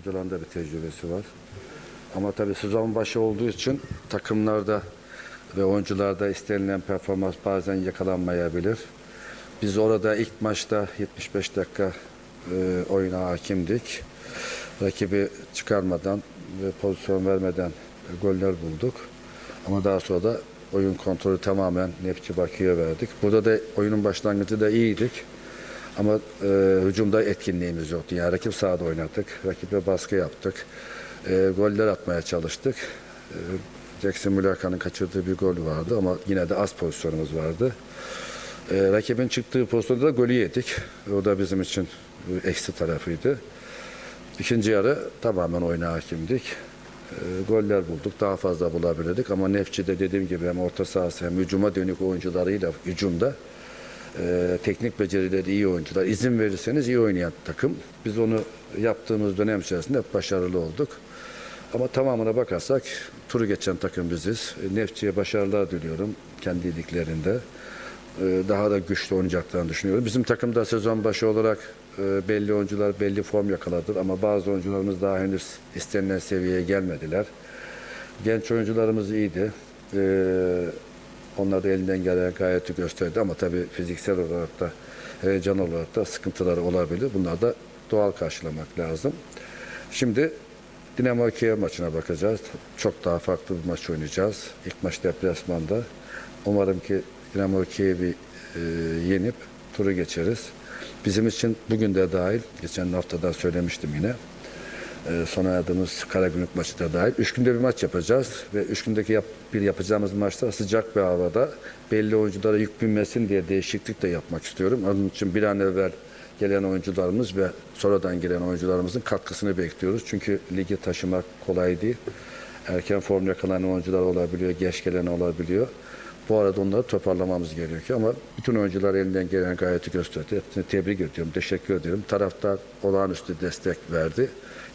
Hocaların da bir tecrübesi var. Ama tabii sezon başı olduğu için takımlarda ve oyuncularda istenilen performans bazen yakalanmayabilir. Biz orada ilk maçta 75 dakika e, oyuna hakimdik. Rakibi çıkarmadan ve pozisyon vermeden goller bulduk. Ama daha sonra da oyun kontrolü tamamen Nefçi Bakü'ye verdik. Burada da oyunun başlangıcı da iyiydik. Ama e, hücumda etkinliğimiz yoktu. Yani rakip sahada oynadık. Rakibe baskı yaptık. E, goller atmaya çalıştık. E, Jackson Mülaka'nın kaçırdığı bir gol vardı ama yine de az pozisyonumuz vardı. E, rakibin çıktığı pozisyonda da golü yedik. O da bizim için e, eksi tarafıydı. İkinci yarı tamamen oyuna hakimdik. E, goller bulduk. Daha fazla bulabilirdik ama Nefçi'de dediğim gibi hem orta sahası hem hücuma dönük oyuncularıyla hücumda e, teknik becerileri iyi oyuncular. İzin verirseniz iyi oynayan takım. Biz onu yaptığımız dönem içerisinde başarılı olduk. Ama tamamına bakarsak turu geçen takım biziz. E, Nefçi'ye başarılar diliyorum kendi liglerinde. E, Daha da güçlü oynayacaklarını düşünüyorum. Bizim takımda sezon başı olarak e, belli oyuncular belli form yakaladı ama bazı oyuncularımız daha henüz istenilen seviyeye gelmediler. Genç oyuncularımız iyiydi. Onlar da elinden gelen gayreti gösterdi ama tabii fiziksel olarak da heyecan olarak da sıkıntıları olabilir. Bunları da doğal karşılamak lazım. Şimdi Dinamo Kiev maçına bakacağız. Çok daha farklı bir maç oynayacağız. İlk maç deplasmanda. Umarım ki Dinamo Kiev'i e, yenip turu geçeriz. Bizim için bugün de dahil, geçen haftada söylemiştim yine. E, son oynadığımız Karagümrük maçı da dahil. Üç günde bir maç yapacağız ve üç gündeki yap, bir yapacağımız maçta sıcak bir havada belli oyunculara yük binmesin diye değişiklik de yapmak istiyorum. Onun için bir an evvel gelen oyuncularımız ve sonradan gelen oyuncularımızın katkısını bekliyoruz. Çünkü ligi taşımak kolay değil. Erken form yakalanan oyuncular olabiliyor, geç gelen olabiliyor. Bu arada onları toparlamamız gerekiyor ama bütün oyuncular elinden gelen gayreti gösterdi. Hepsini tebrik ediyorum, teşekkür ediyorum. Taraftar olağanüstü destek verdi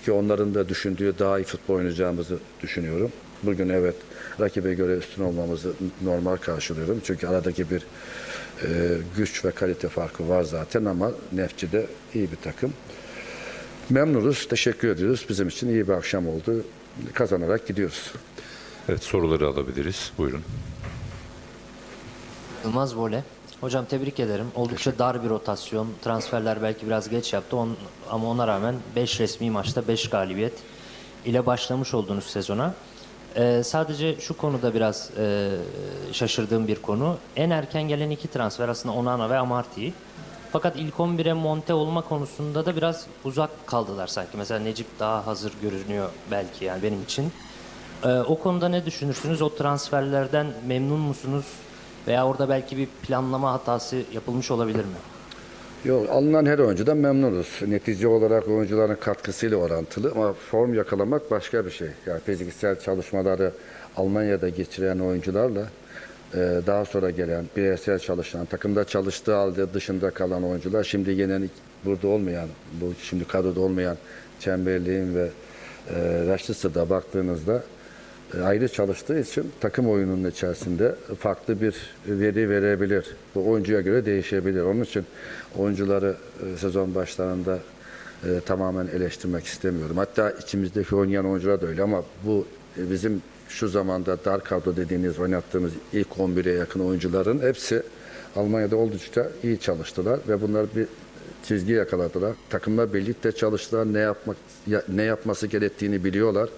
ki onların da düşündüğü daha iyi futbol oynayacağımızı düşünüyorum. Bugün evet rakibe göre üstün olmamızı normal karşılıyorum. Çünkü aradaki bir e, güç ve kalite farkı var zaten ama Nefçi de iyi bir takım. Memnunuz, teşekkür ediyoruz. Bizim için iyi bir akşam oldu. Kazanarak gidiyoruz. Evet soruları alabiliriz. Buyurun. Yılmaz Vole. Hocam tebrik ederim. Oldukça dar bir rotasyon. Transferler belki biraz geç yaptı On- ama ona rağmen 5 resmi maçta 5 galibiyet ile başlamış oldunuz sezona. Ee, sadece şu konuda biraz e, şaşırdığım bir konu. En erken gelen iki transfer aslında Onana ve Amartey. Fakat ilk 11'e monte olma konusunda da biraz uzak kaldılar sanki. Mesela Necip daha hazır görünüyor belki yani benim için. Ee, o konuda ne düşünürsünüz? O transferlerden memnun musunuz? Veya orada belki bir planlama hatası yapılmış olabilir mi? Yok, alınan her oyuncudan memnunuz. Netice olarak oyuncuların katkısıyla orantılı ama form yakalamak başka bir şey. Yani fiziksel çalışmaları Almanya'da geçiren oyuncularla e, daha sonra gelen bireysel çalışan, takımda çalıştığı halde dışında kalan oyuncular şimdi yine burada olmayan, bu şimdi kadroda olmayan Çemberli'nin ve e, Raşlısı baktığınızda e, ayrı çalıştığı için takım oyununun içerisinde farklı bir veri verebilir. Bu oyuncuya göre değişebilir. Onun için oyuncuları e, sezon başlarında e, tamamen eleştirmek istemiyorum. Hatta içimizdeki oynayan oyuncular da öyle ama bu e, bizim şu zamanda dar kadro dediğiniz oynattığımız ilk 11'e yakın oyuncuların hepsi Almanya'da oldukça iyi çalıştılar ve bunlar bir çizgi yakaladılar. Takımla birlikte çalıştılar. Ne yapmak ya- ne yapması gerektiğini biliyorlar.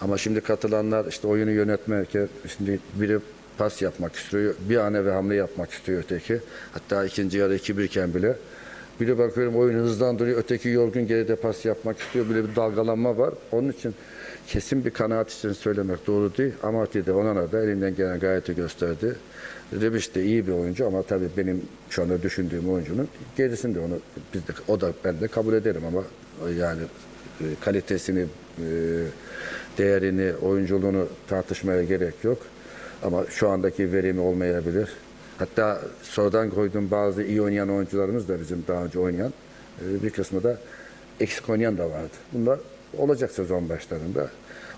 Ama şimdi katılanlar işte oyunu yönetmerken şimdi biri pas yapmak istiyor. Bir an ve hamle yapmak istiyor öteki. Hatta ikinci yarı 2-1 iken bile. Biri bakıyorum oyunu hızlandırıyor. Öteki yorgun geride pas yapmak istiyor. Böyle bir dalgalanma var. Onun için kesin bir kanaat için söylemek doğru değil. Amartey de Onana da elinden gelen gayreti gösterdi. Rebic de iyi bir oyuncu ama tabii benim şu anda düşündüğüm oyuncunun gerisinde onu biz de, o da ben de kabul ederim ama yani e, kalitesini, e, değerini, oyunculuğunu tartışmaya gerek yok. Ama şu andaki verimi olmayabilir. Hatta sonradan koyduğum bazı iyi oynayan oyuncularımız da bizim daha önce oynayan e, bir kısmı da eksik oynayan da vardı. Bunlar olacak sezon başlarında.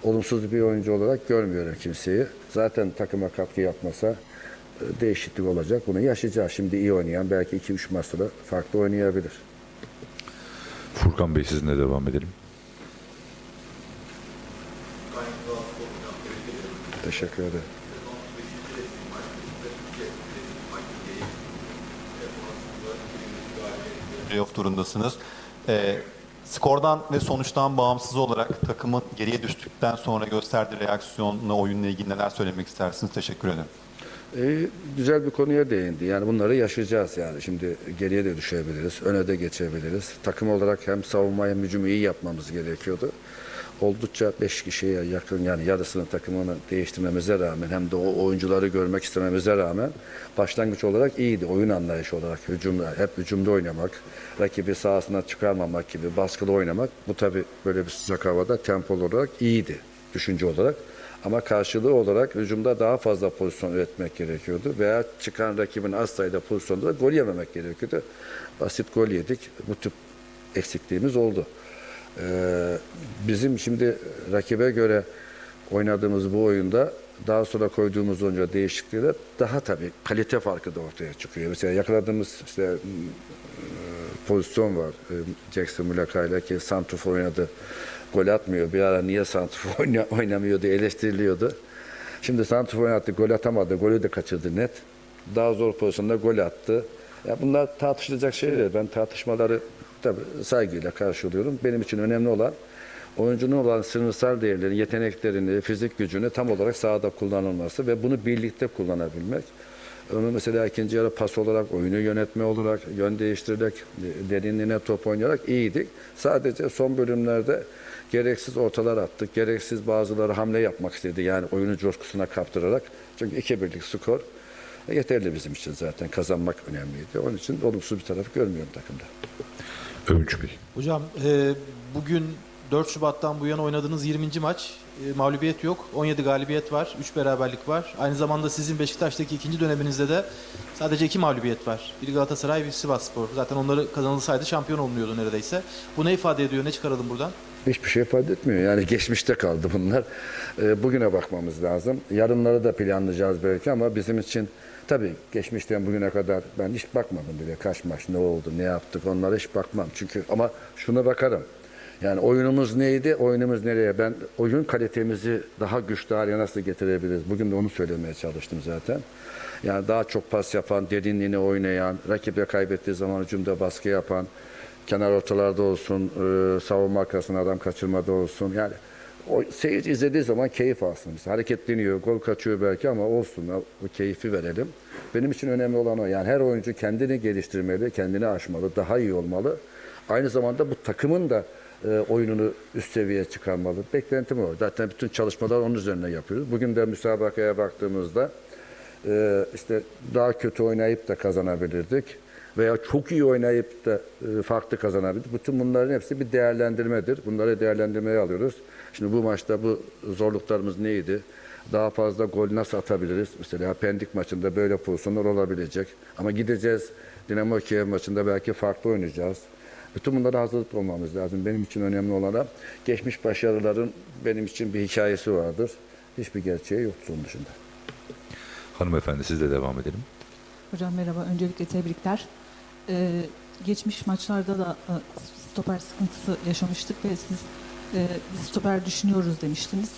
Olumsuz bir oyuncu olarak görmüyorum kimseyi. Zaten takıma katkı yapmasa e, değişiklik olacak. Bunu yaşayacağız. Şimdi iyi oynayan belki 2-3 maç sonra farklı oynayabilir. Furkan Bey sizinle devam edelim. Teşekkür ederim. Playoff turundasınız. Ee, skordan ve sonuçtan bağımsız olarak takımın geriye düştükten sonra gösterdiği reaksiyonla oyunla ilgili neler söylemek istersiniz? Teşekkür ederim. Ee, güzel bir konuya değindi. Yani bunları yaşayacağız yani. Şimdi geriye de düşebiliriz, öne de geçebiliriz. Takım olarak hem savunma hem hücumu iyi yapmamız gerekiyordu. Oldukça 5 kişiye yakın yani yarısını takımını değiştirmemize rağmen hem de o oyuncuları görmek istememize rağmen başlangıç olarak iyiydi. Oyun anlayışı olarak hücum, hep hücumda oynamak, rakibi sahasına çıkarmamak gibi baskılı oynamak. Bu tabi böyle bir sıcak havada tempolu olarak iyiydi düşünce olarak. Ama karşılığı olarak hücumda daha fazla pozisyon üretmek gerekiyordu. Veya çıkan rakibin az sayıda pozisyonda da gol yememek gerekiyordu. Basit gol yedik. Bu tip eksikliğimiz oldu. Ee, bizim şimdi rakibe göre oynadığımız bu oyunda daha sonra koyduğumuz oyuncu değişiklikler daha tabii kalite farkı da ortaya çıkıyor. Mesela yakaladığımız işte e, pozisyon var. E, Jackson Mulakay'la ki Santrfor oynadı. Gol atmıyor. Bir ara niye Santrfor oyna- oynamıyor diye eleştiriliyordu. Şimdi Santrfor oynattı, gol atamadı. Golü de kaçırdı net. Daha zor pozisyonda gol attı. Ya bunlar tartışılacak şeyler. Ben tartışmaları tabii saygıyla karşılıyorum. Benim için önemli olan oyuncunun olan sınırsal değerlerini, yeteneklerini, fizik gücünü tam olarak sahada kullanılması ve bunu birlikte kullanabilmek. Onu mesela ikinci yarı pas olarak, oyunu yönetme olarak, yön değiştirerek, derinliğine top oynayarak iyiydik. Sadece son bölümlerde gereksiz ortalar attık, gereksiz bazıları hamle yapmak istedi. Yani oyunu coşkusuna kaptırarak. Çünkü iki birlik skor yeterli bizim için zaten. Kazanmak önemliydi. Onun için olumsuz bir tarafı görmüyorum takımda. Övünç Bey. Hocam e, bugün 4 Şubat'tan bu yana oynadığınız 20. maç e, mağlubiyet yok. 17 galibiyet var. 3 beraberlik var. Aynı zamanda sizin Beşiktaş'taki ikinci döneminizde de sadece 2 mağlubiyet var. Biri Galatasaray, biri Sivasspor. Zaten onları kazanılsaydı şampiyon olunuyordu neredeyse. Bu ne ifade ediyor? Ne çıkaralım buradan? Hiçbir şey ifade etmiyor. Yani geçmişte kaldı bunlar. Ee, bugüne bakmamız lazım. Yarınları da planlayacağız belki ama bizim için tabii geçmişten bugüne kadar ben hiç bakmadım bile. Kaç maç ne oldu, ne yaptık onlara hiç bakmam. Çünkü ama şuna bakarım. Yani oyunumuz neydi, oyunumuz nereye? Ben oyun kalitemizi daha güçlü hale nasıl getirebiliriz? Bugün de onu söylemeye çalıştım zaten. Yani daha çok pas yapan, derinliğini oynayan, rakibe kaybettiği zaman hücumda baskı yapan, kenar ortalarda olsun, e, savunma arkasına adam kaçırmada olsun. Yani o seyirci izlediği zaman keyif alsın. Mesela hareketleniyor, gol kaçıyor belki ama olsun. O keyfi verelim. Benim için önemli olan o. Yani her oyuncu kendini geliştirmeli, kendini aşmalı, daha iyi olmalı. Aynı zamanda bu takımın da e, oyununu üst seviyeye çıkarmalı. Beklentim o. Zaten bütün çalışmalar onun üzerine yapıyoruz. Bugün de müsabakaya baktığımızda e, işte daha kötü oynayıp da kazanabilirdik veya çok iyi oynayıp da e, farklı kazanabilirdik. Bütün bunların hepsi bir değerlendirmedir. Bunları değerlendirmeye alıyoruz. Şimdi bu maçta bu zorluklarımız neydi? Daha fazla gol nasıl atabiliriz? Mesela Pendik maçında böyle pozisyonlar olabilecek. Ama gideceğiz Dinamo Kiev maçında belki farklı oynayacağız. Bütün bunlara hazırlıklı olmamız lazım. Benim için önemli olan geçmiş başarıların benim için bir hikayesi vardır. Hiçbir gerçeği yoktur onun dışında. Hanımefendi siz de devam edelim. Hocam merhaba. Öncelikle tebrikler. Ee, geçmiş maçlarda da e, stoper sıkıntısı yaşamıştık ve siz e, bir stoper düşünüyoruz demiştiniz.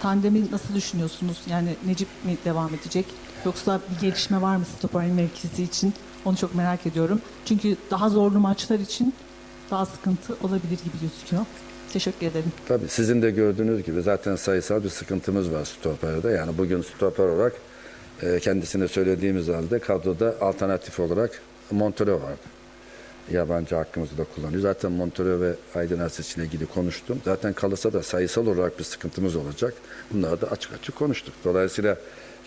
Tandemi nasıl düşünüyorsunuz? Yani Necip mi devam edecek? Yoksa bir gelişme var mı stoper mevkisi için? Onu çok merak ediyorum. Çünkü daha zorlu maçlar için daha sıkıntı olabilir gibi gözüküyor. Teşekkür ederim. Tabii sizin de gördüğünüz gibi zaten sayısal bir sıkıntımız var stoperde. Yani bugün stoper olarak e, kendisine söylediğimiz halde kadroda alternatif olarak Montero vardı. Yabancı hakkımızı da kullanıyor. Zaten Montero ve Aydın Asiç ile ilgili konuştum. Zaten kalırsa da sayısal olarak bir sıkıntımız olacak. Bunları da açık açık konuştuk. Dolayısıyla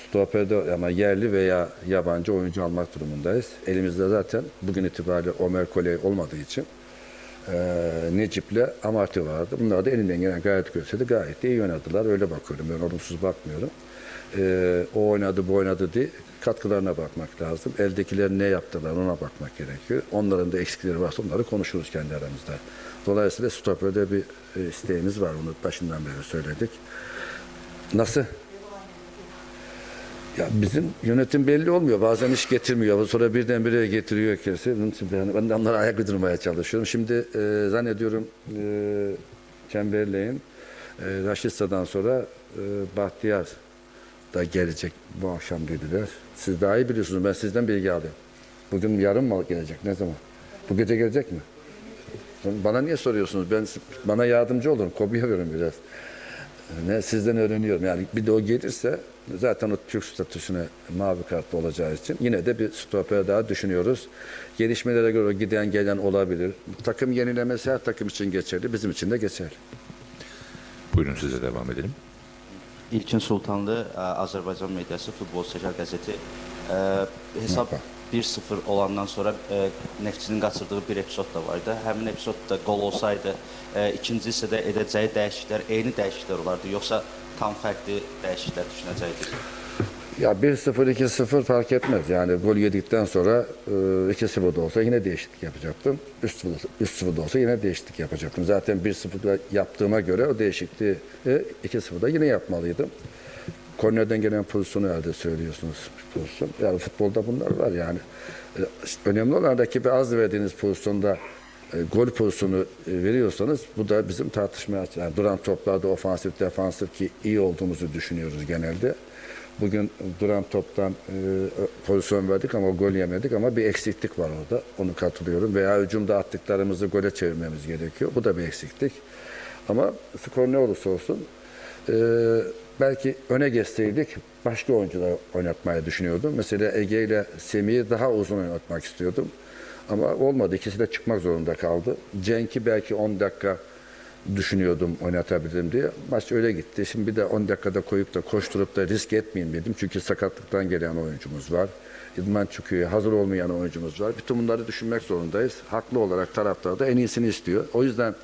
stoperde ama yerli veya yabancı oyuncu almak durumundayız. Elimizde zaten bugün itibariyle Omer Koley olmadığı için ee, Necip'le Amarty vardı. Bunlar da elinden gelen gayet gösterdi. Gayet de iyi oynadılar. Öyle bakıyorum. Ben olumsuz bakmıyorum. Ee, o oynadı, bu oynadı diye katkılarına bakmak lazım. Eldekiler ne yaptılar ona bakmak gerekiyor. Onların da eksikleri varsa onları konuşuruz kendi aramızda. Dolayısıyla stoperde bir e, isteğimiz var. Onu başından beri söyledik. Nasıl? Ya bizim yönetim belli olmuyor. Bazen iş getirmiyor. Sonra birdenbire getiriyor herkesi. Bunun için ben, ben onlara ayak uydurmaya çalışıyorum. Şimdi e, zannediyorum e, Çemberley'in e, Raşitsa'dan sonra e, Bahtiyar da gelecek bu akşam dediler. Siz daha iyi biliyorsunuz. Ben sizden bilgi alıyorum. Bugün yarın mı gelecek? Ne zaman? Bu gece gelecek mi? Bana niye soruyorsunuz? Ben bana yardımcı olun. Kopuyorum biraz. Ne sizden öğreniyorum. Yani bir de o gelirse zaten o Türk statüsüne mavi kartlı olacağı için yine de bir stoper daha düşünüyoruz. Gelişmelere göre giden gelen olabilir. Takım yenilemesi her takım için geçerli. Bizim için de geçerli. Buyurun size devam edelim. İlkin Sultanlı, ə, Azərbaycan mediası, Futbol Səcər qəzeti. Ə, Hesab Məhv. 1-0 olandan sonra ə, Neftçinin qaçırdığı bir epizod da vardı. Həmin epizodda qol olsaydı, ə, ikinci hissədə edəcəyi dəyişikliklər eyni dəyişikliklər olardı, yoxsa tam fərqli dəyişikliklər düşünəcəkdik? Ya 1-0 2-0 fark etmez. Yani gol yedikten sonra e, 2-0 da olsa yine değişiklik yapacaktım. 3-0 da- 3-0 da olsa yine değişiklik yapacaktım. Zaten 1-0 yaptığıma göre o değişikliği e, 2-0'da yine yapmalıydım. Kornerden gelen pozisyonu herhalde söylüyorsunuz pozisyon. Yani futbolda bunlar var yani. E, önemli olan rakibe az verdiğiniz pozisyonda e, gol pozisyonu e, veriyorsanız bu da bizim tartışmaya. Yani duran toplarda ofansif defansif ki iyi olduğumuzu düşünüyoruz genelde. Bugün duran toptan e, pozisyon verdik ama gol yemedik ama bir eksiklik var orada. Onu katılıyorum. Veya hücumda attıklarımızı gole çevirmemiz gerekiyor. Bu da bir eksiklik. Ama skor ne olursa olsun e, belki öne geçseydik başka oyuncular oynatmayı düşünüyordum. Mesela Ege ile Semih'i daha uzun oynatmak istiyordum. Ama olmadı. İkisi de çıkmak zorunda kaldı. Cenk'i belki 10 dakika düşünüyordum oynatabilirim diye. Maç öyle gitti. Şimdi bir de 10 dakikada koyup da koşturup da risk etmeyeyim dedim. Çünkü sakatlıktan gelen oyuncumuz var. İdman çıkıyor. Hazır olmayan oyuncumuz var. Bütün bunları düşünmek zorundayız. Haklı olarak taraftar da en iyisini istiyor. O yüzden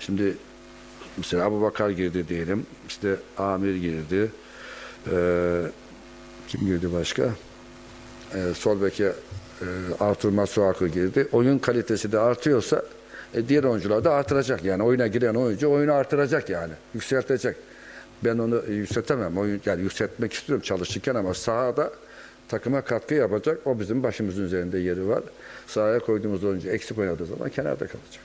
şimdi mesela Abu Bakar girdi diyelim. İşte Amir girdi. Ee, kim girdi başka? Ee, sol beke e, Artur Masuaku girdi. Oyun kalitesi de artıyorsa e, diğer oyuncular da artıracak. Yani oyuna giren oyuncu oyunu artıracak yani. Yükseltecek. Ben onu yükseltemem. Oyun, yani yükseltmek istiyorum çalışırken ama sahada takıma katkı yapacak. O bizim başımızın üzerinde yeri var. Sahaya koyduğumuz oyuncu eksik oynadığı zaman kenarda kalacak.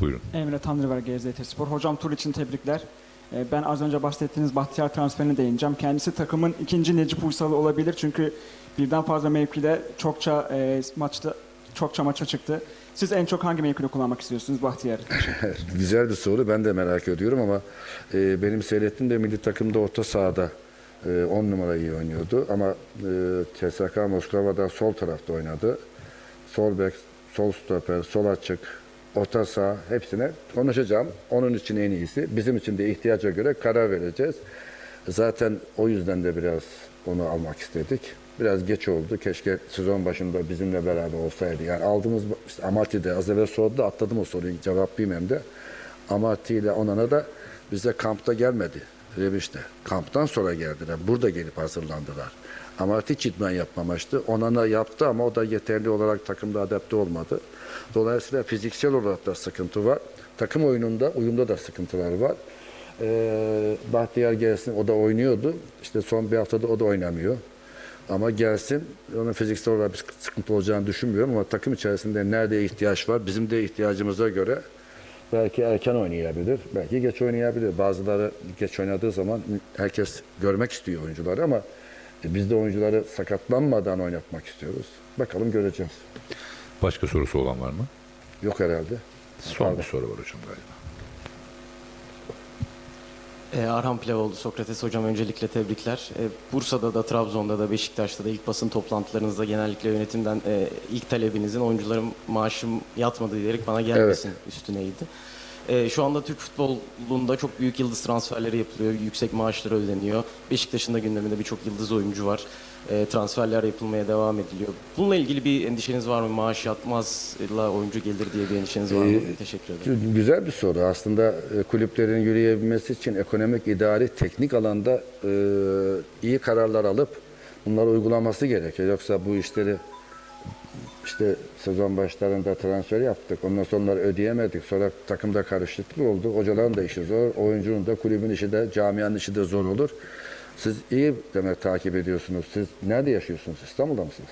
Buyurun. Emre Tanrıver GZT Spor. Hocam tur için tebrikler. Ee, Ben az önce bahsettiğiniz Bahtiyar transferine değineceğim. Kendisi takımın ikinci Necip Uysal'ı olabilir. Çünkü birden fazla mevkide çokça e, maçta çokça maça çıktı. Siz en çok hangi mevkide kullanmak istiyorsunuz Bahtiyar'ı? Güzel bir soru. Ben de merak ediyorum ama e, benim seyrettiğim de milli takımda orta sahada 10 numara iyi oynuyordu. Ama e, CSKA Moskova'da sol tarafta oynadı. Sol bek, sol stoper, sol açık, orta saha hepsine konuşacağım. Onun için en iyisi. Bizim için de ihtiyaca göre karar vereceğiz. Zaten o yüzden de biraz onu almak istedik. Biraz geç oldu. Keşke sezon başında bizimle beraber olsaydı. Yani aldığımız işte Amarty'de az evvel sordu da atladım o soruyu cevaplayayım hem de. Amarty ile Onana da bize kampta gelmedi. Reviş'te. Kamptan sonra geldiler. Burada gelip hazırlandılar. Amarty hiç idman yapmamıştı. Onana yaptı ama o da yeterli olarak takımda adapte olmadı. Dolayısıyla fiziksel olarak da sıkıntı var. Takım oyununda, uyumda da sıkıntılar var. Ee, Bahtiyar gelsin, o da oynuyordu. İşte son bir haftada o da oynamıyor. Ama gelsin, onun fiziksel olarak bir sıkıntı olacağını düşünmüyorum ama takım içerisinde nerede ihtiyaç var, bizim de ihtiyacımıza göre belki erken oynayabilir, belki geç oynayabilir. Bazıları geç oynadığı zaman herkes görmek istiyor oyuncuları ama biz de oyuncuları sakatlanmadan oynatmak istiyoruz. Bakalım göreceğiz. Başka sorusu olan var mı? Yok herhalde. Son bir soru var hocam galiba. Ee, Arhan Pilavoğlu, Sokrates Hocam öncelikle tebrikler. Ee, Bursa'da da, Trabzon'da da, Beşiktaş'ta da ilk basın toplantılarınızda genellikle yönetimden e, ilk talebinizin oyuncuların maaşım yatmadı diyerek bana gelmesin üstüneydi. Ee, şu anda Türk futbolunda çok büyük yıldız transferleri yapılıyor, yüksek maaşları ödeniyor. Beşiktaş'ın da gündeminde birçok yıldız oyuncu var. Ee, transferler yapılmaya devam ediliyor. Bununla ilgili bir endişeniz var mı? Maaş yatmazla oyuncu gelir diye bir endişeniz var mı? Ee, Teşekkür ederim. Güzel bir soru. Aslında e, kulüplerin yürüyebilmesi için ekonomik, idari, teknik alanda e, iyi kararlar alıp bunları uygulaması gerekiyor. Yoksa bu işleri işte sezon başlarında transfer yaptık. Ondan sonra ödeyemedik. Sonra takımda karışıklık oldu. Hocaların da işi zor. Oyuncunun da kulübün işi de camianın işi de zor olur. Siz iyi demek takip ediyorsunuz. Siz nerede yaşıyorsunuz? İstanbul'da mısınız?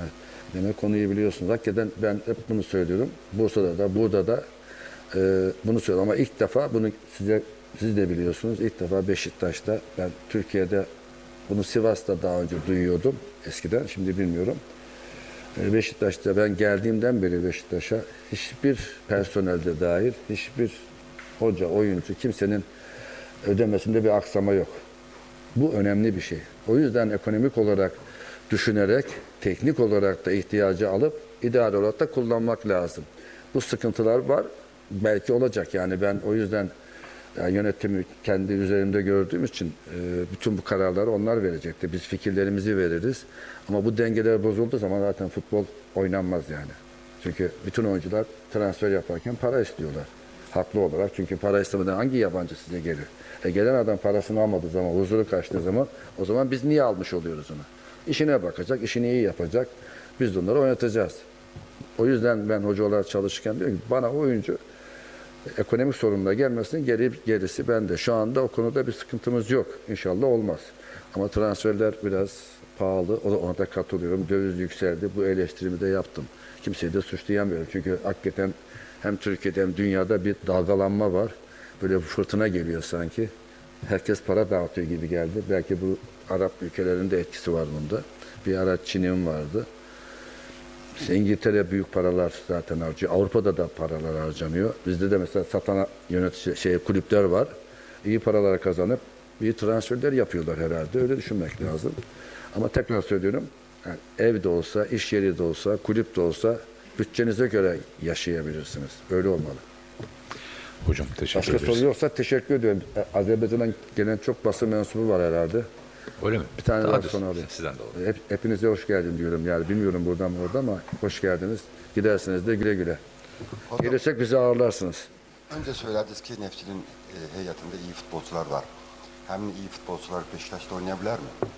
Evet. Demek konuyu biliyorsunuz. Hakikaten ben hep bunu söylüyorum. Bursa'da da burada da e, bunu söylüyorum. Ama ilk defa bunu size siz de biliyorsunuz ilk defa Beşiktaş'ta ben Türkiye'de bunu Sivas'ta daha önce duyuyordum eskiden şimdi bilmiyorum. E, Beşiktaş'ta ben geldiğimden beri Beşiktaş'a hiçbir personelde dahil hiçbir hoca, oyuncu kimsenin ödemesinde bir aksama yok. Bu önemli bir şey. O yüzden ekonomik olarak düşünerek, teknik olarak da ihtiyacı alıp idare olarak da kullanmak lazım. Bu sıkıntılar var. Belki olacak yani ben o yüzden yani yönetimi kendi üzerimde gördüğüm için e, bütün bu kararları onlar verecekti. Biz fikirlerimizi veririz. Ama bu dengeler bozulduğu zaman zaten futbol oynanmaz yani. Çünkü bütün oyuncular transfer yaparken para istiyorlar. Haklı olarak. Çünkü para istemeden hangi yabancı size gelir? E gelen adam parasını almadığı zaman, huzuru kaçtığı zaman o zaman biz niye almış oluyoruz onu? İşine bakacak, işini iyi yapacak. Biz de onları oynatacağız. O yüzden ben hoca olarak çalışırken diyorum ki bana oyuncu ekonomik sorunla gelmesin geri, gerisi bende. Şu anda o konuda bir sıkıntımız yok. İnşallah olmaz. Ama transferler biraz pahalı. O da ona da katılıyorum. Döviz yükseldi. Bu eleştirimi de yaptım. Kimseyi de suçlayamıyorum. Çünkü hakikaten hem Türkiye'de hem dünyada bir dalgalanma var. Böyle bir fırtına geliyor sanki. Herkes para dağıtıyor gibi geldi. Belki bu Arap ülkelerinde etkisi var bunda. Bir ara Çin'in vardı. İşte İngiltere büyük paralar zaten harcıyor. Avrupa'da da paralar harcanıyor. Bizde de mesela satan yönetici şey kulüpler var. İyi paralar kazanıp iyi transferler yapıyorlar herhalde. Öyle düşünmek lazım. Ama tekrar söylüyorum. Yani evde olsa, iş yeri de olsa, kulüp de olsa bütçenize göre yaşayabilirsiniz. Öyle olmalı. Hocam teşekkür Başka ederiz. soru yoksa teşekkür ediyorum. E, Azerbaycan'dan gelen çok basın mensubu var herhalde. Öyle mi? Bir tane daha sonra alayım. Sizden de alalım. Hep, hepinize hoş geldin diyorum. Yani bilmiyorum buradan mı orada ama hoş geldiniz. Gidersiniz de güle güle. Gelirsek bizi ağırlarsınız. Önce söylediniz ki Nefçi'nin e, heyetinde iyi futbolcular var. Hem iyi futbolcular Beşiktaş'ta oynayabilir mi?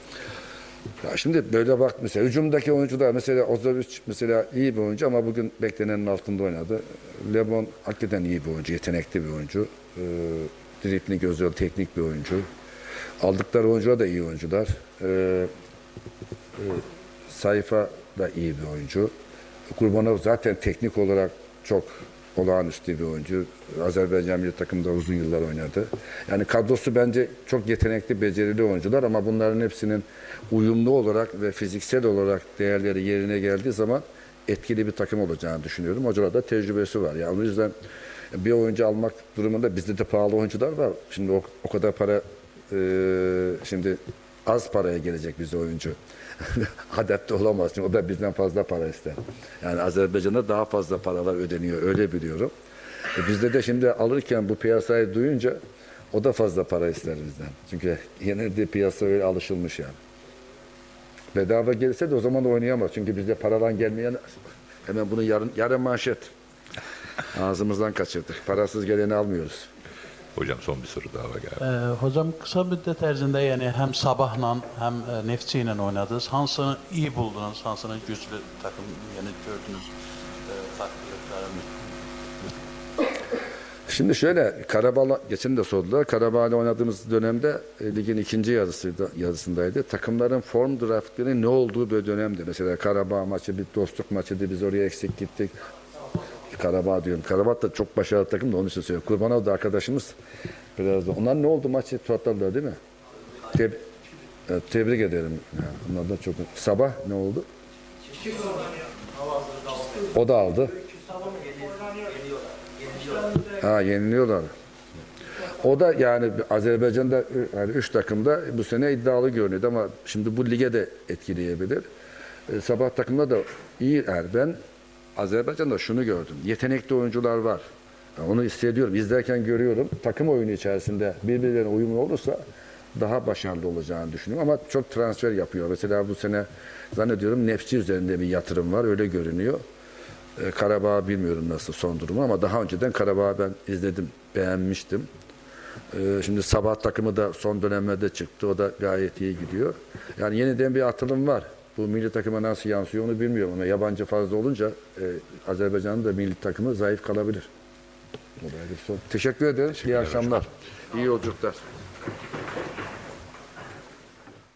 Ya şimdi böyle bak mesela hücumdaki oyuncular mesela Ozovic mesela iyi bir oyuncu ama bugün beklenenin altında oynadı. Lebon hakikaten iyi bir oyuncu, yetenekli bir oyuncu. Ee, dripling özel teknik bir oyuncu. Aldıkları oyuncular da iyi oyuncular. Ee, e, Sayfa da iyi bir oyuncu. Kurbanov zaten teknik olarak çok olağanüstü bir oyuncu. Azerbaycan milli takımda uzun yıllar oynadı. Yani kadrosu bence çok yetenekli, becerili oyuncular ama bunların hepsinin uyumlu olarak ve fiziksel olarak değerleri yerine geldiği zaman etkili bir takım olacağını düşünüyorum. Hocalar da tecrübesi var. Yani o yüzden bir oyuncu almak durumunda bizde de pahalı oyuncular var. Şimdi o, o kadar para e, şimdi az paraya gelecek bize oyuncu. Adapte olamaz. Çünkü o da bizden fazla para ister. Yani Azerbaycan'da daha fazla paralar ödeniyor. Öyle biliyorum. E bizde de şimdi alırken bu piyasayı duyunca o da fazla para ister bizden. Çünkü yenildiği piyasa öyle alışılmış yani. Bedava gelirse de o zaman oynayamaz. Çünkü bizde paradan gelmeyen hemen bunu yarın, yarın manşet. Ağzımızdan kaçırdık. Parasız geleni almıyoruz. Hocam son bir soru daha var galiba. Ee, hocam kısa müddet ərzində yəni həm Sabahla, həm e, Neftçi ilə oynadınız. Hansını iyi buldunuz, hansını güclü takım yəni gördünüz? E. Şimdi şöyle Karabağ geçen de sordular. Karabağ'la oynadığımız dönemde e, ligin ikinci yarısıydı, yarısındaydı. Takımların form draftları ne olduğu bir dönemdi. Mesela Karabağ maçı bir dostluk maçıydı. Biz oraya eksik gittik. Karabağ diyorum. Karabağ da çok başarılı takım da onun için söylüyorum. Kurbanov da arkadaşımız. Biraz da. Onlar ne oldu maçı tuhatlarlar değil mi? Teb Evet, tebrik ederim. Yani onlar da çok. Sabah ne oldu? O da aldı. Ha yeniliyorlar. O da yani Azerbaycan'da yani üç takımda bu sene iddialı görünüyordu ama şimdi bu lige de etkileyebilir. E, sabah takımda da iyi yani ben Azerbaycan'da şunu gördüm. Yetenekli oyuncular var. Onu hissediyorum. İzlerken görüyorum. Takım oyunu içerisinde birbirlerine uyumlu olursa daha başarılı olacağını düşünüyorum. Ama çok transfer yapıyor. Mesela bu sene zannediyorum Nefçi üzerinde bir yatırım var. Öyle görünüyor. Ee, Karabağ bilmiyorum nasıl son durumu ama daha önceden Karabağ'ı ben izledim, beğenmiştim. Ee, Şimdi sabah takımı da son dönemlerde çıktı. O da gayet iyi gidiyor. Yani yeniden bir atılım var. Bu milli takıma nasıl yansıyor onu bilmiyorum ama yabancı fazla olunca e, Azerbaycan'ın da milli takımı zayıf kalabilir. Bu da ayrı bir sorun. Teşekkür ederim. İyi akşamlar. İyi yolculuklar.